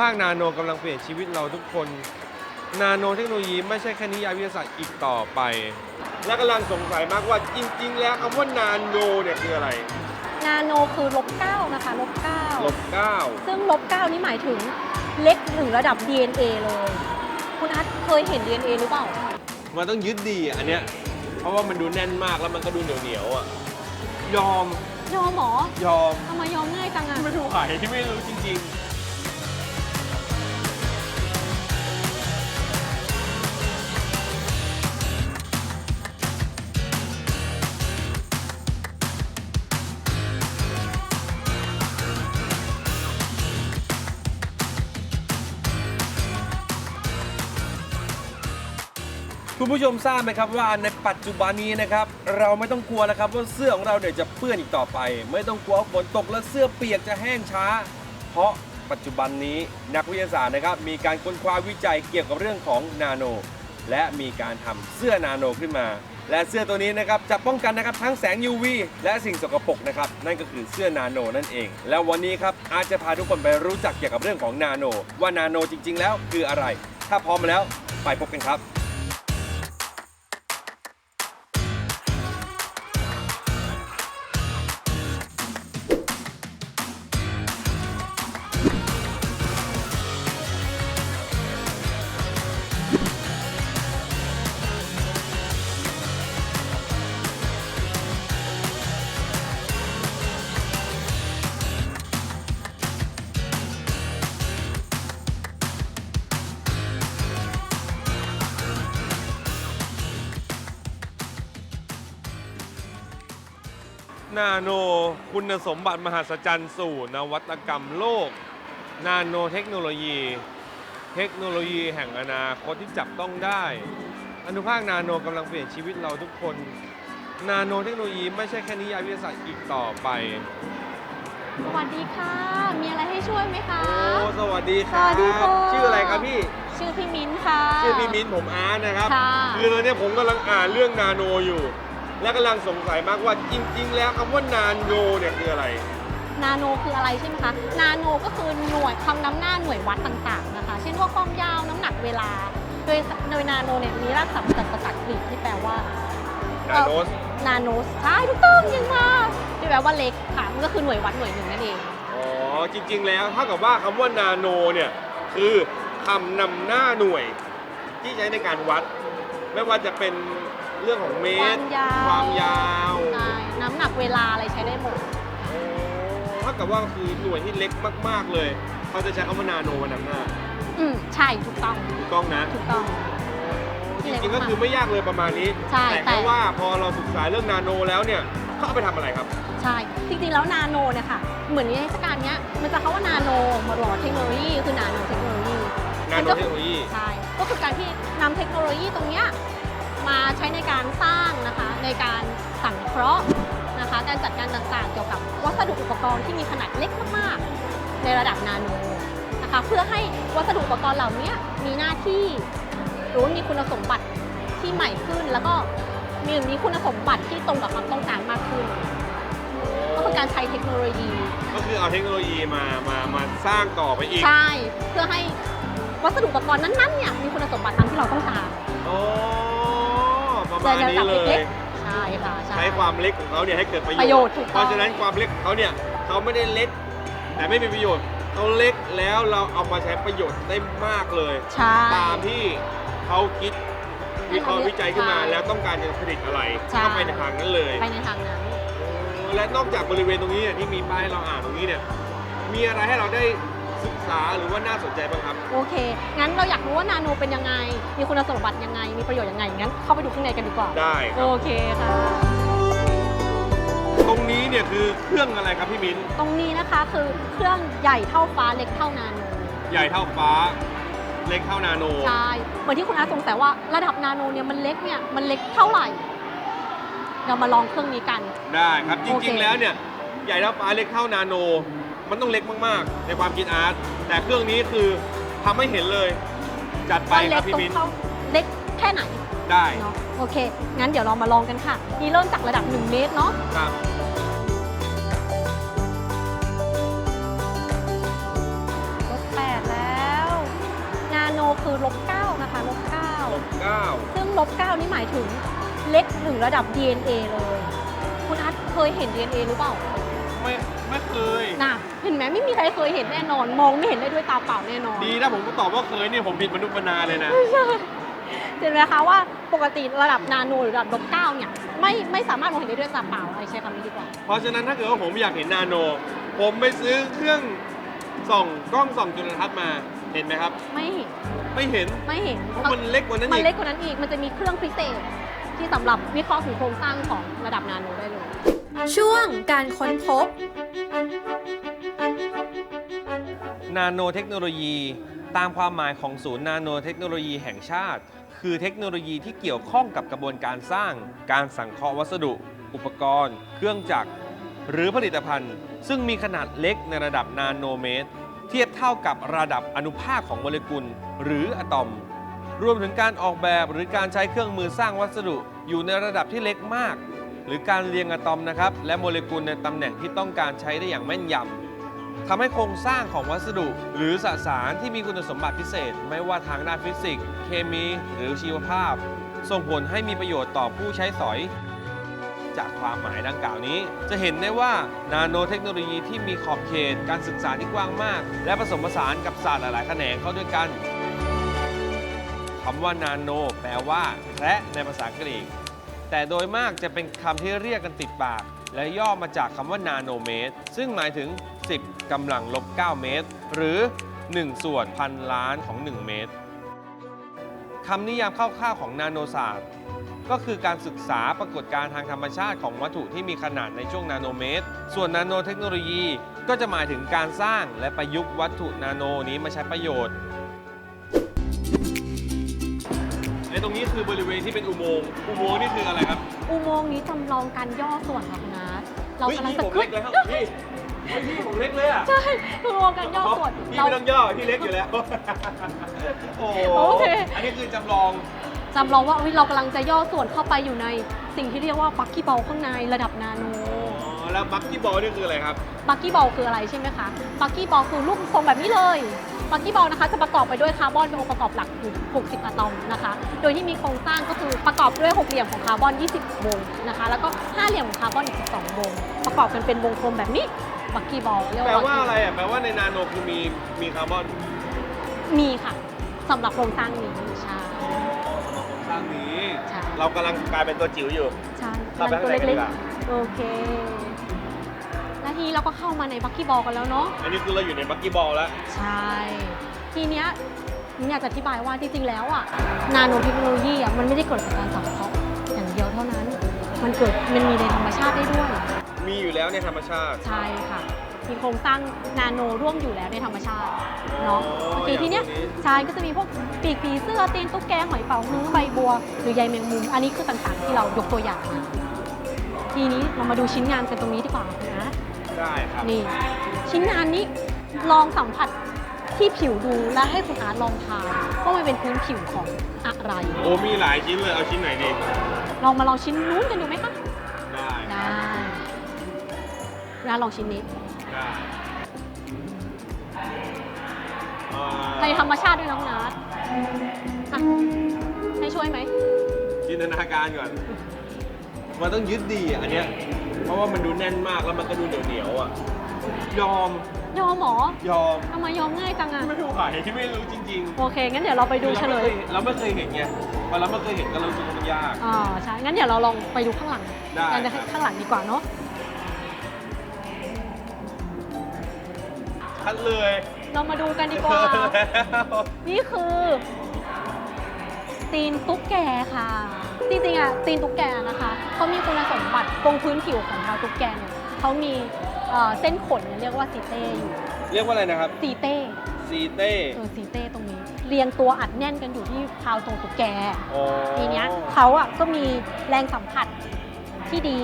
อนุภาคนาโนกำลังเปลี่ยนชีวิตเราทุกคน นาโนเทคโนโลยีไม่ใช่แค่นิยายวิทยาศาสตร์อีกต่อไป และกำลังสงสัยมากว่าจริง ๆ แล้วคำว่านาโนเนี่ยคืออะไร นาโนคือลบเก้านะคะลบเก้าลบเก้าซึ่งลบเก้านี่หมายถึงเล็กถึงระดับ DNA เลย คุณอาร์ตเคยเห็น DNA หรือเปล่า มันต้องยึดดีอะอันเนี้ย เพราะว่ามันดูแน่นมากแล้วมันก็ดูเหนียวเหนียวๆอะ ยอม ยอมหมอยอมทำไมยอมง่ายจังอะไม่รู้ไหวไม่รู้จริง ๆ คุณผู้ชมทราบไหมครับว่าในปัจจุบันนี้นะครับเราไม่ต้องกลัวแล้วครับว่าเสื้อของเราเนี่ยจะเปื้อนอีกต่อไป ไม่ต้องกลัวฝนตกและเสื้อเปียกจะแห้งช้า เพราะปัจจุบันนี้นักวิทยาศาสตร์นะครับมีการค้นคว้าวิจัยเกี่ยวกับเรื่องของนาโน และมีการทำเสื้อนาโนขึ้นมา และเสื้อตัวนี้นะครับจะป้องกันนะครับทั้งแสง UV และสิ่งสกปรกนะครับนั่นก็คือเสื้อนาโนนั่นเอง แล้ววันนี้ครับอาจจะพาทุกคนไปรู้จักเกี่ยวกับเรื่องของนาโน ว่านาโนจริง ๆ แล้วคืออะไร ถ้าพร้อมแล้วไปพบกันครับ คุณสมบัติมหัศจรรย์สู่นวัตกรรมโลก นาโนเทคโนโลยี เทคโนโลยีแห่งอนาคตที่จับต้องได้ อนุภาคนาโนกำลังเปลี่ยนชีวิตเราทุกคน นาโนเทคโนโลยีไม่ใช่แค่นิยายวิทยาศาสตร์อีกต่อไป สวัสดีค่ะ มีอะไรให้ช่วยไหมคะ โอ้สวัสดีครับสวัสดีค่ะ ชื่ออะไรครับพี่ ชื่อพี่มิ้นท์ค่ะ ชื่อพี่มิ้นท์ผมอาร์ตนะครับ ค่ะ คือตอนนี้ผมกำลังอ่านเรื่องนาโนอยู่ และกำลังสงสัยมากว่าจริง ๆ แล้วคำว่านาโนเนี่ยคืออะไร นาโนคืออะไรใช่ไหมคะ นาโนก็คือหน่วยคำน้ำหน้าหน่วยวัดต่างๆนะคะ เช่นว่าความยาวน้ำหนักเวลา โดยโดยนาโนเนี่ยมีรากศัพท์จากภาษากรีกที่แปลว่า นาโนส นาโนสใช่ถูกต้องยังมากที่แปลว่าเล็กค่ะ มันก็คือหน่วยวัดหน่วยหนึ่งนั่นเอง อ๋อ จริง ๆ แล้วเท่ากับว่าคำว่านาโนเนี่ยคือคำนำหน้าหน่วยที่ใช้ในการวัด ไม่ว่าจะเป็น เรื่องของเมควาตมรยาวความยาวใช่น้ำหนักเวลาอะไรใช้ได้หมดโอ้เท่ากับว่าคือหน่วยที่เล็กมาก ๆ เลย เขาจะใช้คำว่านาโนมานำหน้าอืมใช่ถูกต้องถูกต้องนะ ถูกต้อง จริงๆ ก็คือไม่ยากเลยประมาณนี้ ใช่แต่แต่ แค่ว่าพอเราศึกษาเรื่องนาโนแล้วเนี่ยเขาเอาไปทำอะไรครับ ใช่ จริงๆ แล้วนาโนเนี่ยค่ะ เหมือนในเทศกาลเนี้ย มันจะคาว่านาโนมาหล่อเทคโนโลยี คือนาโนเทคโนโลยีนาโนเทคโนโลยี ใช่ ก็คือการที่นำเทคโนโลยีตรงเนี้ย มาใช้ในการสร้างนะคะในการสังเคราะห์นะคะการจัดการต่างๆ เกี่ยวกับวัสดุอุปกรณ์ที่มีขนาดเล็กมากๆ ในระดับนาโนนะคะเพื่อให้วัสดุอุปกรณ์เหล่านี้มีหน้าที่หรือว่ามีคุณสมบัติที่ใหม่ขึ้น แล้วก็มีมีคุณสมบัติที่ตรงกับความต้องการมากขึ้น ก็คือการใช้เทคโนโลยี ก็คือเอาเทคโนโลยีมามามาสร้างต่อไปอีก ใช่ เพื่อให้วัสดุอุปกรณ์นั้นๆเนี่ยมีคุณสมบัติตามที่เราต้องการอ๋อ ประมาณนี้เลเล็ยกใช่ค่ะใช่ ใช้ความเล็กของเขาเนี่ยให้เกิดประประโยโยชชน์น์ถูกต้อง เพราะฉะนั้นความเล็กของเขาเนี่ยเขาไม่ได้เล็ก แต่ไม่มีประโยชน์เขาเล็กแล้วเราเอามาใช้ประโยชน์ได้มากเลย ใช่ ตามที่เขาคิดวิเคราะห์วิจัยขึ้นมาใช่แล้วต้องการจะผลิตอะไรใช่ ก็ไปในทางนั้นเลย ไปในทางนั้น และนอกจากบริเวณตรงนี้เนี่ยที่มีป้ายให้เราอ่านตรงนี้เนี่ยมีอะไรให้เราได้ ศึกษาหรือว่าน่าสนใจบ้างครับ โอเค งั้นเราอยากรู้ว่านาโนเป็นยังไง มีคุณสมบัติยังไง มีประโยชน์ยังไง งั้นเข้าไปดูข้างในกันดีกว่า ได้คโอรับ เคค่ะ ตรงนี้เนี่ยคือเครื่องอะไรครับพี่มิ้น ตรงนี้นะคะคือเครื่องใหญ่เท่าฟ้าเล็กเท่านาโน ใหญ่เท่าฟ้า เล็กเท่านาโน ใช่ เหมือนที่คุณอาสงสัยว่าระดับนาโนเนี่ยมันเล็กเนี่ยมันเล็กเท่าไหร่ เรามาลองเครื่องนี้กัน ได้ครับ จโอเค ริงๆ แล้วเนี่ย ใหญ่เท่าฟ้าเล็กเท่านาโน มันต้องเล็กมากๆ ในความคิดอาร์ตแต่เครื่องนี้คือทำให้เห็นเลย จัดไปครับพี่มินเล็กแค่ไหนได้โอเค งั้นเดี๋ยวเรามาลองกันค่ะ นี่เริ่มจากระดับ 1 เมตรเนาะ ครับ ลบ8แล้ว นาโนคือลบ9นะคะลบเก้า9ซึ่งลบ9นี่หมายถึงเล็กถึงระดับ DNA เลย คุณอาร์ตเคยเห็น DNA หรือเปล่า ไม่ไม่เคื ไหมไม่มีใครเคยเห็นแน่นอน มองไม่เห็นได้ด้วยตาเปล่าแน่นอนดีนะผมก็ตอบว่าเคยเนี่ยผมผิดมนุษย์มนาเลยนะ เห็นไหมคะว่าปกติระดับนาโนหรือระดับลบเก้าเนี่ยไม่ไม่สามารถมองเห็นได้ด้วยตาเปล่าอะไรใช้คำนี้ดีกว่า เพราะฉะนั้นถ้าเกิดว่าผมอยากเห็นนาโน ผมไปซื้อเครื่องส่องกล้องส่องจุลทรรศน์มาเห็นไหมครับ ไม่เห็นไม่เห็นไม่เห็นเพราะมันเล็กกว่านั้นมันอีก เล็กกว่านั้นอีกมันจะมีเครื่องพิเศษที่สำหรับวิเคราะห์ถึงโครงสร้างของระดับนาโนได้เลย ช่วงการค้นพบ นาโนเทคโนโลยี ตามความหมายของศูนย์นาโนเทคโนโลยีแห่งชาติ คือเทคโนโลยีที่เกี่ยวข้องกับกระบวนการสร้าง การสังเคราะห์วัสดุ อุปกรณ์ เครื่องจักร หรือผลิตภัณฑ์ ซึ่งมีขนาดเล็กในระดับนาโนเมตร เทียบเท่ากับระดับอนุภาคของโมเลกุล หรืออะตอม รวมถึงการออกแบบหรือการใช้เครื่องมือสร้างวัสดุอยู่ในระดับที่เล็กมาก หรือการเรียงอะตอมนะครับและโมเลกุลในตำแหน่งที่ต้องการใช้ได้อย่างแม่นยำ ทำให้โครงสร้างของวัสดุ หรือสสารที่มีคุณสมบัติพิเศษ ไม่ว่าทางด้านฟิสิกส์ เคมี หรือชีวภาพ ส่งผลให้มีประโยชน์ต่อผู้ใช้สอย จากความหมายดังกล่าวนี้ จะเห็นได้ว่านาโนเทคโนโลยีที่มีขอบเขตการศึกษาที่กว้างมาก และผสมผสานกับศาสตร์หลาย ๆ แขนงเข้าด้วยกันคำว่านาโน แปลว่าแระในภาษากรีก แต่โดยมากจะเป็นคำที่เรียกกันติดปาก และย่อมาจากคำว่านาโนเมตร ซึ่งหมายถึง 10 กำลังลบ 9 เมตร หรือ 1 ส่วนพันล้านของ 1 เมตรคำนิยามคร่าวๆของนาโนศาสตร์ ก็คือการศึกษาปรากฏการณ์ทางธรรมชาติของวัตถุที่มีขนาดในช่วงนาโนเมตร ส่วนนาโนเทคโนโลยีก็จะหมายถึงการสร้างและประยุกต์วัตถุนาโนนี้มาใช้ประโยชน์ไอ้ตรงนี้คือบริเวณที่เป็นอุโมงค์อุโมงค์นี่คืออะไรครับ อุโมงค์นี้จำลองการย่อส่วนค่ะคุณอาร์ตเราฮ้ยกำลังพี่จะผมขึ้เล็นกเลยครับพี่ เฮ้ยพี่ผมเล็กเลยอะใช่จำลองการย่อส่วนพี่เรา ไม่ต้องย่อพี่เล็กอยู่แล้ว โอ้โหโอเค อันนี้คือจำลอง จำลองว่าเฮ้ยเรากำลังจะย่อส่วนเข้าไปอยู่ในสิ่งที่เรียกว่าบักกี้บอลข้างในระดับนาโน อ๋อ แล้วบักกี้บอลนี่คืออะไรครับ บักกี้บอลคืออะไรใช่ไหมคะ บักกี้บอลคือรูปทรงแบบนี้เลย บักกี้บอลนะคะจะประกอบไปด้วยคาร์บอนเป็นองค์ประกอบหลักอยู่60อะตอมนะคะ โดยที่มีโครงสร้างก็คือประกอบด้วยหกเหลี่ยมของคาร์บอน 20 วงนะคะ แล้วก็ห้าเหลี่ยมของคาร์บอนอีก12วง ประกอบกันเป็นวงกลมแบบนี้ บักกี้บอลเรียกแปลว่าว่า Bucky อะไรอะแปลว่าในนาโนคือมีมีคาร์บอนมีค่ะสำหรับโครงสร้างนี้ใช่สร้างนี้ ใช่เรากำลังกลายเป็นตัวจิ๋วอยู่ ใช่เข้าไปมันตัวข้างในกันดีเล็กกว่าๆโอเค และทีนี้เราก็เข้ามาในบักกี้บอลกันแล้วเนาะ อันนี้คือเราอยู่ในบักกี้บอลแล้ว ใช่ ทีเนี้ยมิ้นอยากจะอธิบายว่าจริงๆ แล้วอะ นาโนเทคโนโลยีอะมันไม่ได้เกิดจากการสังเคราะห์อย่างเดียวเท่านั้น มันเกิดมันมีในธรรมชาติได้ด้วย มีอยู่แล้วในธรรมชาติ ใช่ค่ะ มีโครงสร้างนาโนร่วมอยู่แล้วในธรรมชาติเนาะอ๋อโอเคทีเนี้ยอย่างนี้ใช่ก็จะมีพวกปีกผีเสื้อตีนตุ๊กแกหอยเป๋าฮื้อใบบัว หรือใยแมงมุม อันนี้คือต่างๆ ที่เรายกตัวอย่างมาทีนี้เรามาดูชิ้นงานกันตรงนี้ดีกว่านะได้ครับนี่ ชิ้นงานนี้ลองสัมผัสที่ผิวดูและให้คุณอาร์ตลองทายว่ามันเป็นพื้นผิวของอะไร โอ้มีหลายชิ้นเลยเอาชิ้นไหนดีลองมาลองชิ้นนู้นกันดูไหมคะ แล้วลองชิ้นนี้ได้เอ่อในธรรมชาติด้วยนะคุณอาร์ตอะให้ช่วยไหมจินตนาการก่อน มันต้องยึดดีอะอันเนี้ย เพราะว่ามันดูแน่นมากแล้วมันก็ดูเหนียวเหนียวๆอะ ยอม ยอมเหมอยอม ทำไมยอมง่ายจังอะไม่ไหวที่ไม่รู้จริงโอเค งั้นเดี๋ยวเราไปๆดูเฉลยเราไม่เคยเห็นไงพอเราไม่เคยเห็นก็รู้สึกว่ามันยาก อ่าใช่ งั้นเดี๋ยวเราลองไปดูข้างหลังได้กันครับ ข้างหลังดีกว่าเนาะ ชัดเลยเรามาดูกันดีกว่า นี่คือ ตีนตุ๊กแกค่ะ จริงๆอะตีนตุ๊กแกนะคะเขามีคุณสมบัติตรงพื้นผิวของเท้าตุ๊กแกเนี่ยเขามีเอ่อเส้นขนเนี่ยเรียกว่าซีเต้อยู่เรียกว่าอะไรนะครับซีเต้ซีเต้เออซีเต้ตรงนี้ เรียงตัวอัดแน่นกันอยู่ที่เท้าตรงตุ๊กแก อ๋อทีเนี้ยเขาอะก็มีแรงสัมผัสที่ดี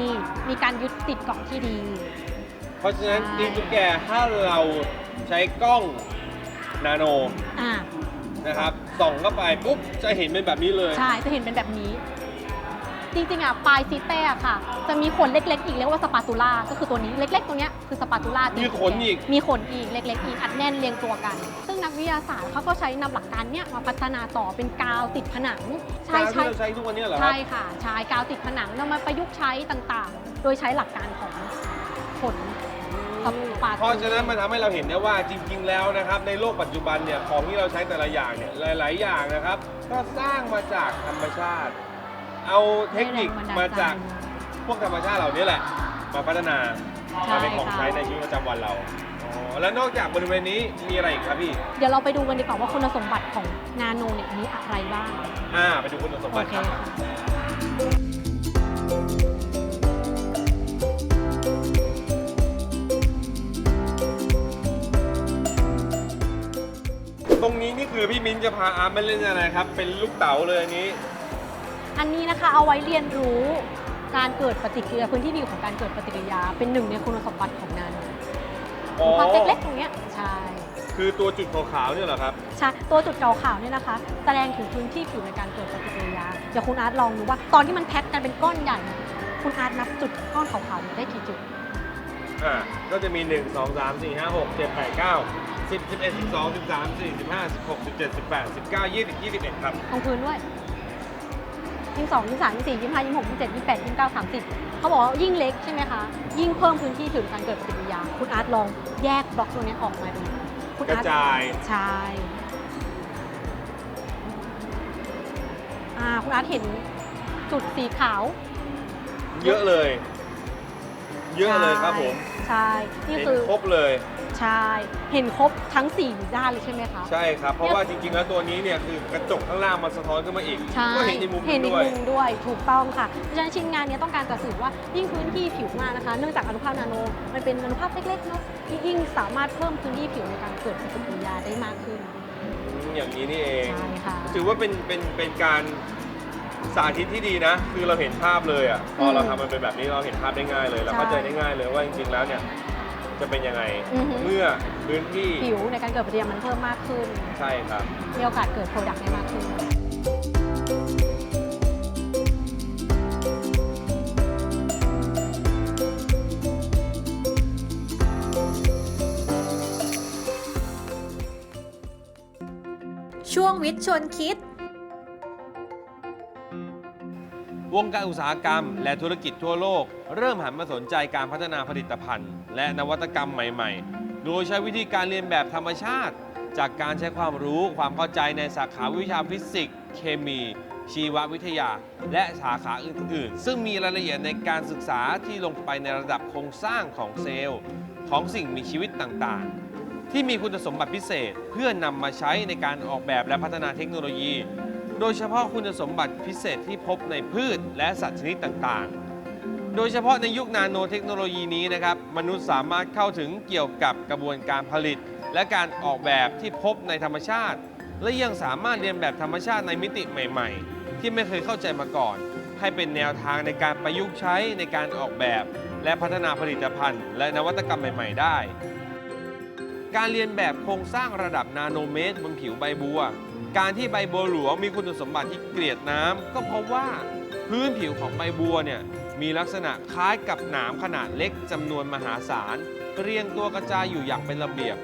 มีการยึดติดเกาะที่ดี เพราะฉะนั้นใช่ตีนตุ๊กแกถ้าเรา ใช้กล้องนาโนอ่านะครับส่องเข้าไปปุ๊บจะเห็นเป็นแบบนี้เลย ใช่จะเห็นเป็นแบบนี้ จริงๆอะปลายซีเต้อะค่ะ จะมีขนเล็ก ๆ อีกเรียกว่าสปาตูล่าก็คือตัวนี้เล็ก ๆ ตัวเนี้ยคือสปาตูล่ามีมีขนอีก มีขนอีกเล็ก ๆ อีกอัดแน่นเรียงตัวกัน ซึ่งนักวิทยาศาสตร์เขาก็ใช้นำหลักการเนี้ยมาพัฒนาต่อเป็นกาวติดผนังใช่กาวที่ใช่เราใช้ทุกวันเนี้เหรอครัใช่บค่ะใช้กาวติดผนังนำมาประยุกต์ใช้ต่างๆ โดยใช้หลักการของขน สปาตูเพราะฉะนั้นมันทำให้เราเห็นได้ว่าจริง ๆ แล้วนะครับ ในโลกปัจจุบันเนี่ยของที่เราใช้แต่ละอย่างเนี่ยหลาย ๆ อย่างนะครับ ก็สร้างมาจากธรรมชาติ เอาเทคนิคมาจากพวกธรรมชาติเหล่านี้แหละ มาพัฒนามาเป็นของใช้ในชีวิตประจำวันเราอ๋อแล้วนอกจากบริเวณนี้มีอะไรอีกครับพี่เดี๋ยวเราไปดูกันดีกว่าว่าคุณสมบัติของนาโนเนี่ยมีอะไรบ้าง อ่าไปดูคุณสมบัติโอเคครับค่ะต พี่มิ้นจะพาอาร์มไปเล่นอะไรครับ เป็นลูกเต๋าเลยอันนี้ อันนี้นะคะเอาไว้เรียนรู้การเกิดปฏิกิริยาพื้นที่มีอยู่ของการเกิดปฏิกิริยา เป็นหนึ่งในคุณสมบัติของนาโนอ๋อภาพเล็กๆตรงเนี้ยใช่คือตัวจุดขาวๆเนี่ยเหรอครับ ใช่ตัวจุดขาวๆเนี่ยนะคะ แสดงถึงพื้นที่ผิวในการเกิดปฏิกิริยาเดี๋ยวคุณอาร์ตลองดูว่าตอนที่มันแพ็คกันเป็นก้อนใหญ่เนี่ยคุณอาร์ตนับจุดก้อนขาวๆเนี่ยได้กี่จุด อ่า ก็จะมี 1 2 3 4 5 6 7 8 9 10 11 12 13 14 15 16 17 18 19 20 21 ครับตรงพื้นด้วยยี่สิบสองยี่สิบสามยี่สิบสี่ยี่สิบห้ายี่สิบหกยี่สิบเจ็ดยี่สิบแปดยี่สิบเก้าสามสิบเขาบอกว่ายิ่งเล็กใช่ไหมคะ ยิ่งเพิ่มพื้นที่ถึงการเกิดปฏิกิริยา คุณอาร์ตลองแยกบล็อกตัวเนี้ยออกมาดูคุณกระอาร์ตจายใช่อ่าคุณอาร์ตเห็นจุดสีขาว เยอะเลย เยอะเลยครับผมใช่นี่เห็นคือครบเลย ใช่เห็นครบทั้ง4ด้านเลยใช่ไหมคะ ใช่ครับ เพราะว่าจริงๆ แล้วตัวนี้เนี่ยคือกระจกข้างล่างมันสะท้อนขึ้นมาอีก ใช่ก็เห็นในมุมเห็นนี้อีกด้วยมุมด้วยถูกต้องค่ะ เพราะฉะนั้นชิ้นงานเนี้ยต้องการจะสื่อว่ายิ่งพื้นที่ผิวมากนะคะ เนื่องจากอนุภาคนาโน มันเป็นอนุภาคเล็กๆเนาะที่ยิ่งสามารถเพิ่มพื้นที่ผิวในการเกิดปฏิกิริยาได้มากขึ้นอืมอย่างนี้นี่เอง ใช่ค่ะ ถือว่าเป็นเป็นเป็นการ สาธิตที่ดีนะ คือเราเห็นภาพเลยอะพอเราทำมันเป็นแบบนี้เราเห็นภาพได้ง่ายเลยเราเข้าใจได้ง่ายเลยว่าจริงๆแล้วเนี่ยจะเป็นยังไงอือฮึเมื่อพื้นที่ผิวในการเกิดปฏิกิริยามันเพิ่มมากขึ้น ใช่ครับ มีโอกาสเกิดโปรดักต์ได้มากขึ้น ช่วงวิทย์ชวนคิด วงการอุตสาหกรรม และธุรกิจทั่วโลก เริ่มหันมาสนใจการพัฒนาผลิตภัณฑ์ และนวัตกรรมใหม่ ๆ โดยใช้วิธีการเรียนแบบธรรมชาติ จากการใช้ความรู้ความเข้าใจในสาขาวิชาฟิสิกส์ เคมี ชีววิทยา และสาขาอื่น ๆ ซึ่งมีรายละเอียดในการศึกษาที่ลงไปในระดับโครงสร้างของเซลล์ ของสิ่งมีชีวิตต่าง ๆ ที่มีคุณสมบัติพิเศษเพื่อนำมาใช้ในการออกแบบและพัฒนาเทคโนโลยี โดยเฉพาะคุณสมบัติพิเศษที่พบในพืชและสัตว์ชนิดต่างๆ โดยเฉพาะในยุคนาโนเทคโนโลยีนี้นะครับ มนุษย์สามารถเข้าถึงเกี่ยวกับกระบวนการผลิต และการออกแบบที่พบในธรรมชาติ และยังสามารถเรียนแบบธรรมชาติในมิติใหม่ ๆ ที่ไม่เคยเข้าใจมาก่อน ให้เป็นแนวทางในการประยุกต์ใช้ในการออกแบบ และพัฒนาผลิตภัณฑ์ และนวัตกรรมใหม่ ๆ ได้ การเรียนแบบโครงสร้างระดับนาโนเมตรบนผิวใบบัว การที่ใบบัวหลวงมีคุณสมบัติที่เกลียดน้ำก็เพราะว่าพื้นผิวของใบบัวเนี่ยมีลักษณะคล้ายกับหนามขนาดเล็กจำนวนมหาศาลเรียงตัวกระจายอยู่อย่างเป็นระเบียบ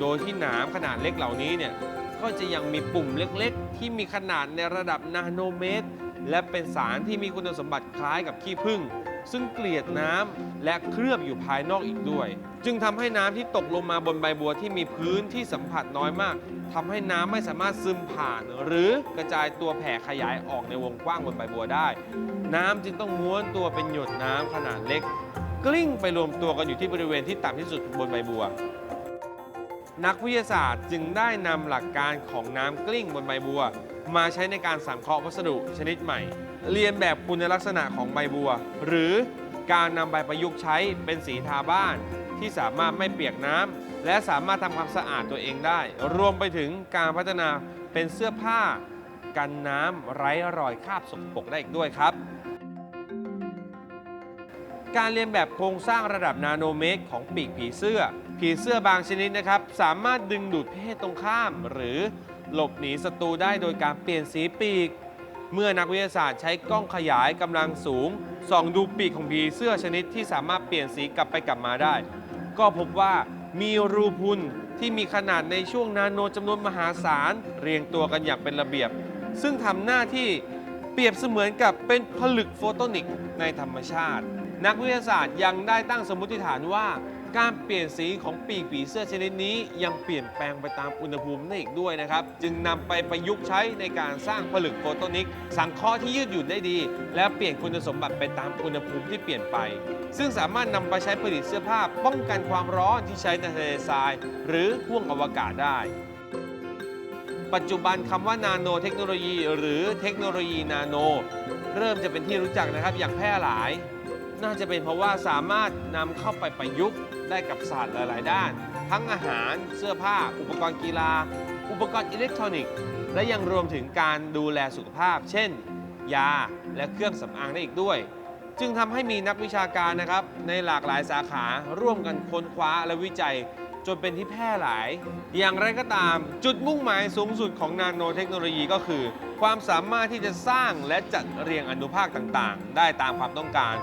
โดยที่หนามขนาดเล็กเหล่านี้เนี่ยก็จะยังมีปุ่มเล็กๆ ที่มีขนาดในระดับนาโนเมตร และเป็นสารที่มีคุณสมบัติคล้ายกับขี้ผึ้งซึ่งเกลียดน้ำและเคลือบอยู่ภายนอกอีกด้วย จึงทำให้น้ำที่ตกลงมาบนใบบัวที่มีพื้นที่สัมผัสน้อยมากทำให้น้ำไม่สามารถซึมผ่าน หรือกระจายตัวแผ่ขยายออกในวงกว้างบนใบบัวได้ น้ำจึงต้องม้วนตัวเป็นหยดน้ำขนาดเล็ก กลิ้งไปรวมตัวกันอยู่ที่บริเวณที่ต่ำที่สุดบนใบบัว นักวิทยาศาสตร์จึงได้นำหลักการของน้ำกลิ้งบนใบบัว มาใช้ในการสังเคราะห์วัสดุชนิดใหม่ เรียนแบบคุณลักษณะของใบบัว หรือการนำใบประยุกต์ใช้เป็นสีทาบ้าน ที่สามารถไม่เปียกน้ำและสามารถทำความสะอาดตัวเองได้ รวมไปถึงการพัฒนาเป็นเสื้อผ้า กันน้ำไร้รอยคราบสกปรกได้อีกด้วยครับ การเรียนแบบโครงสร้างระดับนาโนเมตรของปีกผีเสื้อ ผีเสื้อบางชนิดนะครับ สามารถดึงดูดเพศตรงข้ามหรือ หลบหนีศัตรูได้โดยการเปลี่ยนสีปีก เมื่อนักวิทยาศาสตร์ใช้กล้องขยายกำลังสูงส่องดูปีกของผีเสื้อชนิดที่สามารถเปลี่ยนสีกลับไปกลับมาได้ ก็พบว่ามีรูพุนที่มีขนาดในช่วงนาโนจำนวนมหาศาล เรียงตัวกันอย่างเป็นระเบียบ ซึ่งทำหน้าที่เปรียบเสมือนกับเป็นผลึกโฟโตนิกในธรรมชาติ นักวิทยาศาสตร์ยังได้ตั้งสมมติฐานว่า การเปลี่ยนสีของปีกผีเสื้อชนิดนี้ ยังเปลี่ยนแปลงไปตามอุณหภูมิได้อีกด้วยนะครับ จึงนำไปประยุกต์ใช้ในการสร้างผลึกโฟโตนิก สังเคราะห์ที่ยืดหยุ่นได้ดี และเปลี่ยนคุณสมบัติไปตามอุณหภูมิที่เปลี่ยนไป ซึ่งสามารถนำไปใช้ผลิตเสื้อผ้าป้องกันความร้อนที่ใช้ในทะเลทราย หรือห้วงอวกาศได้ปัจจุบันคำว่านาโนเทคโนโลยี หรือเทคโนโลยีนาโน เริ่มจะเป็นที่รู้จักนะครับอย่างแพร่หลาย น่าจะเป็นเพราะว่าสามารถนำเข้าไปประยุกต์ได้กับศาสตร์หลาย ๆ ด้าน ทั้งอาหารเสื้อผ้า อุปกรณ์กีฬา อุปกรณ์อิเล็กทรอนิกส์ และยังรวมถึงการดูแลสุขภาพ เช่น ยาและเครื่องสำอางได้อีกด้วย จึงทำให้มีนักวิชาการนะครับในหลากหลายสาขาร่วมกันค้นคว้าและวิจัย จนเป็นที่แพร่หลาย อย่างไรก็ตาม จุดมุ่งหมายสูงสุดของนาโนเทคโนโลยีก็คือ ความสามารถที่จะสร้างและจัดเรียงอนุภาคต่างๆ ได้ตามความต้องการ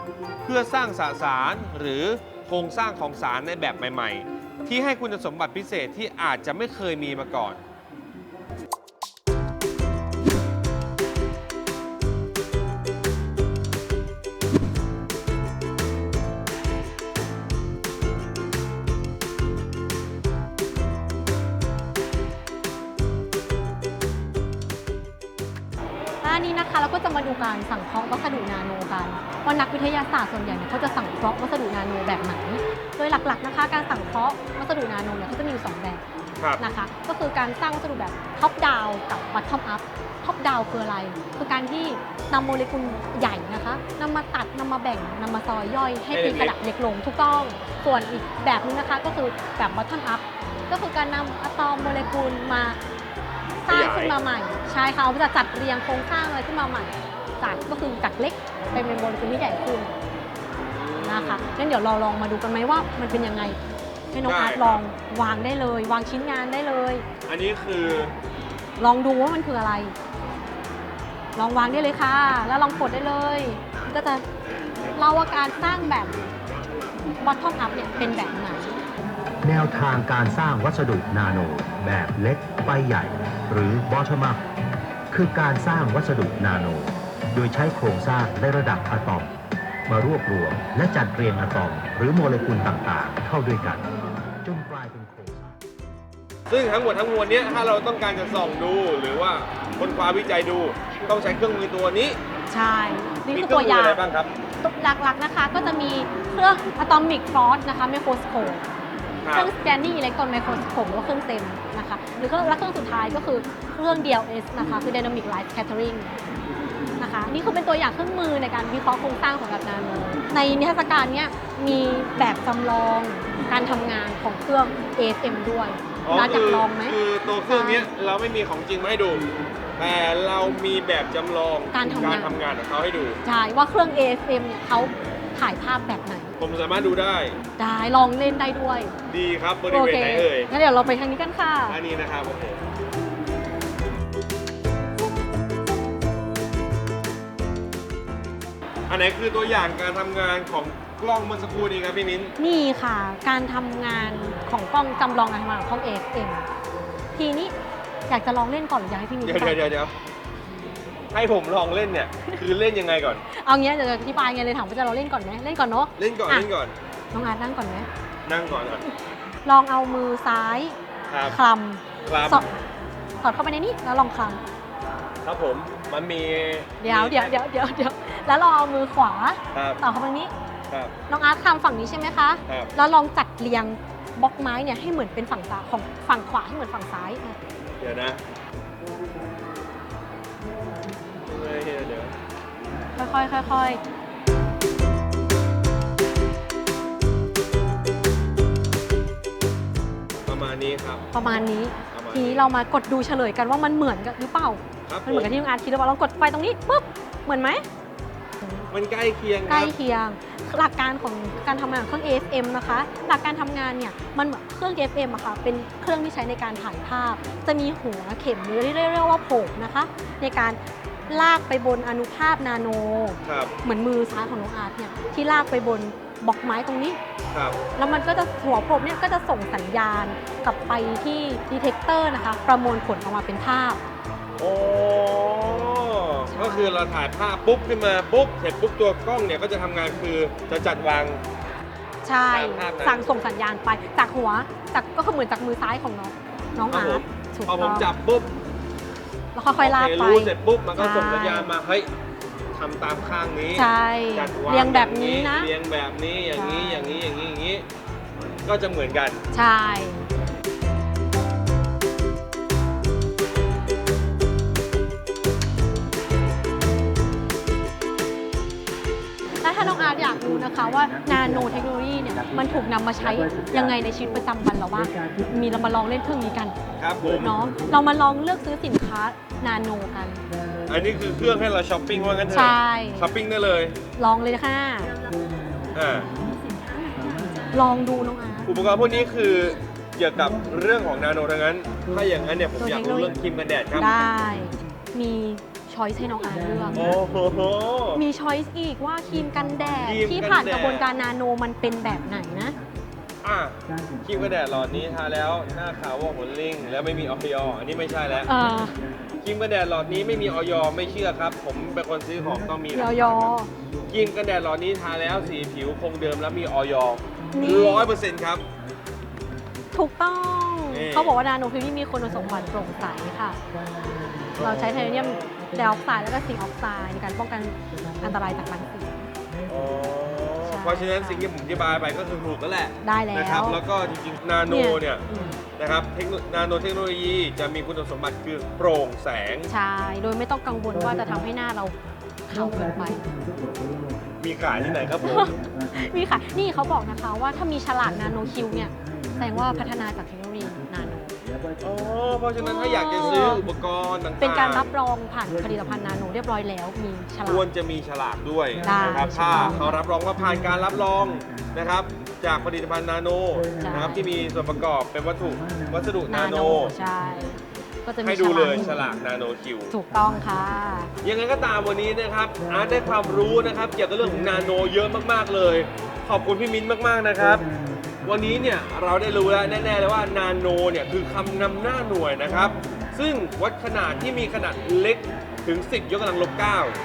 เพื่อสร้างสสารหรือโครงสร้างของสารในแบบใหม่ ๆ ที่ให้คุณสมบัติพิเศษที่อาจจะไม่เคยมีมาก่อนาศาสตร์ส่วนใหญ่เนี่ยเขาจะสังเคราะห์วัสดุนาโนแบบไหน โดยหลักๆนะคะ การสังเคราะห์วัสดุนาโนเนี่ยเขาจะมีอยู่สองแบบครับนะคะ ก็คือการสร้างวัสดุแบบท็อปดาวกับบัตทอมอัพท็อปดาวคืออะไร คือการที่นำโมเลกุลใหญ่นะคะนำมาตัดนำมาแบ่งนำมาซอยย่อยให้เป็นขนาดเล็กลงถูกต้อง ส่วนอีกแบบนึงนะคะก็คือแบบบัตทอมอัพก็คือการนำอะตอมโมเลกุลมาสร้างขึ้นมาใหม่ ใช่ค่ะเอาจะจัดเรียงโครงสร้างอะไรขึ้นมาใหม่จากก็คือจากเล็กไปเป็นโมเลกุลที่ใหญ่ขึ้น นะคะงั้นเดี๋ยวเราลองมาดูกันไหมว่ามันเป็นยังไง ให้น้องได้อาร์ตครับ ลองวางได้เลย วางชิ้นงานได้เลย อันนี้คือลองดูว่ามันคืออะไร ลองวางได้เลยค่ะ แล้วลองกดได้เลย มันก็จะเล่าว่าการสร้างแบบ bottom up เนี่ยเป็นแบบไหน แนวทางการสร้างวัสดุนาโน แบบเล็กไปใหญ่ หรือ bottom up คือการสร้างวัสดุนาโน โดยใช้โครงสร้างในระดับอะตอม มารวบรวม และจัดเรียงอะตอม หรือโมเลกุลต่างๆ เข้าด้วยกัน จนกลายเป็นโครงสร้างซึ่งทั้งหมดทั้งมวลเนี้ยถ้าเราต้องการจะส่องดูหรือว่าค้นคว้าวิจัยดูต้องใช้เครื่องมือตัวนี้ใช่ นี่มีคือเครื่ตัวมือย่างอะไรบ้างครับหลักๆนะคะก็จะมีเครื่อง atomic force นะคะ microscope คเครัรื่บ อง scanning electron microscope หรือว่าเครื่องเต็มนะคะ หรือเครื่องและเครื่องสุดท้ายก็คือเครื่อง DLS นะคะ คือ dynamic light scattering นะคะ นี่คือเป็นตัวอย่างเครื่องมือในการวิเคราะห์โครงสร้างของแบบนาโนในนิทรรศการเนี้ยมีแบบจำลองการทำงานของเครื่อง ASM ด้วยอ๋อน่าจะคือลองไหมคือตัวเครื่องเนี้ยเราไม่มีของจริงมาให้ดู แต่เรามีแบบจำลองการทำงานการทำงานของเขาให้ดู ใช่ ว่าเครื่อง ASM เนี่ยเขาถ่ายภาพแบบไหน ผมสามารถดูได้ ได้ ลองเล่นได้ด้วย ดีครับบริเวณไหนเอ่ยงั้นเดี๋ยวเราไปทางนี้กันค่ะ อันนี้นะครับผม อันไหนคือตัวอย่างการทำงานของกล้องเมื่อสักครู่นี้ครับพี่มิ้น นี่ค่ะ การทำงานของกล้องจำลองการทำงานของกล้อง ASM ทีนี้อยากจะลองเล่นก่อนหรืออยากให้พี่มิ้นเดี๋ยวก่อนเดี๋ยวเดี๋ยวให้ผมลองเล่นเนี่ย คือเล่นยังไงก่อน เอางี้เดี๋ยวจะอธิบายไงเลยถามว่าจะเราเล่นก่อนไหมเล่นก่อนเนาะ เล่นก่อนอะ เล่นก่อน น้องอาร์ตนั่งก่อนไหมนั่งก่อนก่อนลองเอามือซ้ายครับคลครับำสอดสอดเข้าไปในนี้แล้วลองคลครับผมมันมีำเดี๋ยวเดี๋ยวเดี๋ยวเดี๋ยวเดี๋ยว แล้วลองเอามือขวาครับต่อเข้าไปนี้ ครับน้องอาร์ตคลำฝั่งนี้ใช่ไหมคะ ครับแล้วลองจัดเรียงบล็อกไม้เนี่ยให้เหมือนเป็นฝั่งซ้ายของฝั่งขวาให้เหมือนฝั่งซ้ายอะเดี๋ยวนะเฮ้ยเดี๋ยวเดี๋ยวค่อยๆค่อยประมาณนี้ครับๆประมาณนี้ ประมาณทีนี้เรามากดดูเฉลยกันว่ามันเหมือนกันหรือเปล่า ครับมันเหมือนกับที่น้องอาร์ตคิดหรือเปล่าลองกดไฟตรงนี้ปุ๊บ เหมือนไหม มันใกล้เคียงคใกรัล้บเคียง หลักการของการทำงานของเครื่อง AFM นะคะ หลักการทำงานเนี่ยมันเหมือนเครื่อง AFM อะค่ะเป็นเครื่องที่ใช้ในการถ่ายภาพ จะมีหัวเข็มหรือเรียกว่าโผงนะคะ ในการลากไปบนอนุภาพนาโน ครับ เหมือนมือซ้ายของน้องอาร์ตเนี่ยที่ลากไปบนบล็อกไม้ตรงนี้ ครับ แล้วมันก็จะหัวพรมเนี่ยก็จะส่งสัญญาณกลับไปที่ดีเทคเตอร์นะคะ ประมวลผลออกมาเป็นภาพ โอ้ก็ คือเราถ่ายภาพปุ๊บขึ้นมาปุ๊บเสร็จปุ๊บตัวกล้องเนี่ยก็จะทำงานคือจะจัดวาง ใช่ ตามภาพนั้น สั่งส่งสัญญาณไปจากหัวจากก็คือเหมือนจากมือซ้ายของน้องน้องครับอาผร์มตถูกพอผต้มองจับปุ๊บแล้วค่อยๆลากโเคไป รู้เสร็จปุ๊บมันก็ส่งใช่สัญญาณมาเฮ้ยทำตามข้างนี้ ใช่จัดวางเรียงแบบนี้นะ เรียงแบบนี้อย่างนี้ใช่ อย่างนี้อย่างนี้อย่างนี้ ก็จะเหมือนกัน ใช่าน้องอาร์ตอยากรู้นะคะว่านาโนเทคโนโลยีเนี่ยมันถูกนำมาใช้ยังไงในชีวิตประจำวันเราบ้างมีเรามาลองเล่นเครื่องนี้กันครับผมเนาะเรามาลองเลือกซื้อสินค้านาโนกัน อันนี้คือเครื่องให้เราช้อปปิ้งว่างั้นเถอะใช่ ช้อปปิ้งได้เลยลองเลยค่ะ อ่าลองดูน้องอาร์ต อุปกรณ์พวกนี้คือเกี่ยวกับเรื่องของนาโนดังนั้น ถ้าอย่างนั้นเนี่ยผมอยากรู้เรื่องครีมกันแดดครับ ได้ มี ช้อยส์ให้น้องอาร์ตเลือก โอ้โห มีช้อยส์อีกว่าครีมกันแดดครีมที่กันผ่านแดดกระบวนการนาโนมันเป็นแบบไหนนะ อะครีมกันแดดหลอดนี้ทาแล้วหน้าขาวว่าขนลิงแล้วไม่มีออยอันนี้ไม่ใช่แล้วเออครีมกันแดดหลอดนี้ไม่มีออยไม่เชื่อครับ ผมเป็นคนซื้อของต้องมียนะอยอ ครีมกันแดดหลอดนี้ทาแล้วสีผิวคงเดิมแล้วมีออยนี่ ร้อยเปอร์เซ็นต์ครับ ถูกต้อง นี่ เขาบอกว่านาโนฟิลนี่มีคุณสมบัติโปร่งใสค่ะ เราใช้ไทเทเนียม ไดออกไซด์แล้วก็ซิงค์ออกไซด์ในการป้องกันอันตรายจากรังสี อ๋อใช่เพราะฉะนั้นสิ่งที่ผมอธิบายไปก็คือถูกแล้วแหละได้แล้ว นะครับ แล้วก็จริงๆ นาโนเนี่ยอืมนะครับเทคโนนาโนเทคโนโลยีจะมีคุณสมบัติคือโปร่งแสง ใช่ โดยไม่ต้องกังวลว่าจะทำให้หน้าเราขาวเกินไป มีขายที่ไหนครับผมนี่ค่ะ นี่เขาบอกนะคะว่าถ้ามีฉลากนาโนคิวเนี่ย แสดงว่าพัฒนาจากเทคโนโลยีนาโน อ๋อเพราะฉะนั้นถ้าอยากจะซื้ออุปกรณ์ต่างๆ เป็นการรับรองผ่านผลิตภัณฑ์นาโนเรียบร้อยแล้วมีฉลาควรก จะมีฉลากด้วยได้นะครับถ้าเขารับรองว่าผ่านการรับรองนะครับ จากผลิตภัณฑ์นาโนใช่นะครับที่มีส่วนประกอบเป็นวัตถุวัสดุนาโนใช่ ก็จะมีให้ดูเลยฉฉลากลากนาโนคิว ถูกต้องค่ะ ยังไงก็ตามวันนี้นะครับอาร์ตได้ความรู้นะครับ เกี่ยวกับเรื่องของนาโนเยอะมากๆเลย ขอบคุณพี่มิ้นมากๆนะครับ วันนี้เนี่ยเราได้รู้แล้วแน่ๆเลยว่านาโนเนี่ยคือคำนำหน้าหน่วยนะครับ ซึ่งวัดขนาดที่มีขนาดเล็กถึง 10 ยกกำลังลบ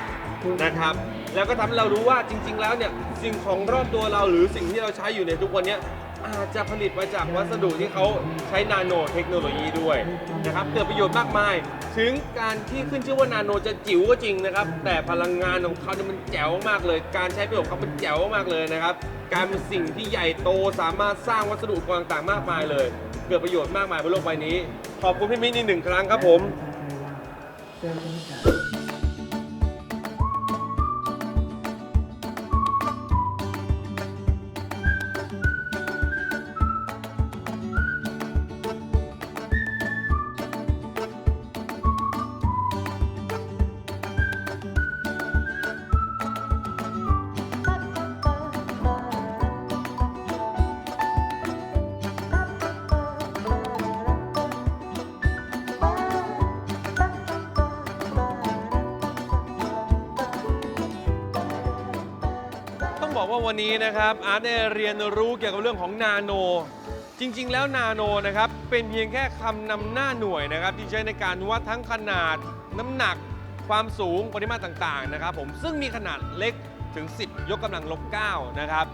9นะครับ แล้วก็ทำให้เรารู้ว่าจริง ๆ แล้วเนี่ยสิ่งของรอบตัวเราหรือสิ่งที่เราใช้อยู่ในทุกวันเนี้ย อาจจะผลิตมาจากวัสดุที่เขาใช้นาโนเทคโนโลยีด้วยนะครับเกิดประโยชน์มากมาย ถึงการที่ขึ้นชื่อว่านาโนจะจิ๋วก็จริงนะครับ แต่พลังงานของเขาเนี่ยมันแจ๋วมากเลย การใช้ประโยชน์เขามันแจ๋วมากเลยนะครับ การเป็นสิ่งที่ใหญ่โตสามารถสร้างวัสดุอุปกรณ์ต่างๆมากมายเลย เกิดประโยชน์มากมายบนโลกใบนี้ ขอบคุณพี่มิ้นอีกหนึ่งครั้งครับผม วันนี้นะครับอาร์ตได้เรียนรู้เกี่ยวกับเรื่องของนาโน จริง ๆ แล้วนาโนนะครับเป็นเพียงแค่คำนำหน้าหน่วยนะครับที่ใช้ในการวัดทั้งขนาด น้ำหนัก ความสูงปริมาตรต่างๆนะครับผมซึ่งมีขนาดเล็กถึง 10 ยกกำลังลบ9นะครับ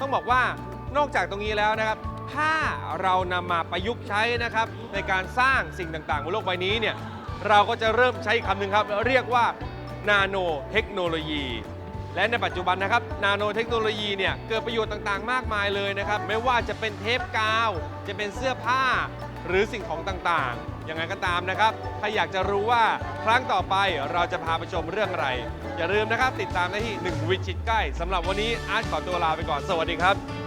ต้องบอกว่านอกจากตรงนี้แล้วนะครับ ถ้าเรานำมาประยุกต์ใช้นะครับในการสร้างสิ่งต่างๆ บนโลกใบนี้เนี่ยเราก็จะเริ่มใช้คำหนึ่งครับ เรียกว่านาโนเทคโนโลยี และในปัจจุบันนะครับ นาโนเทคโนโลยีเนี่ยเกิดประโยชน์ต่างๆ มากมายเลยนะครับ ไม่ว่าจะเป็นเทปกาว จะเป็นเสื้อผ้า หรือสิ่งของต่างๆ ยังไงก็ตามนะครับ ถ้าอยากจะรู้ว่าครั้งต่อไปเราจะพาไปชมเรื่องอะไร อย่าลืมนะครับ ติดตามได้ที่ 1 วิชิตใกล้สำหรับวันนี้อาร์ตขอตัวลาไปก่อน สวัสดีครับ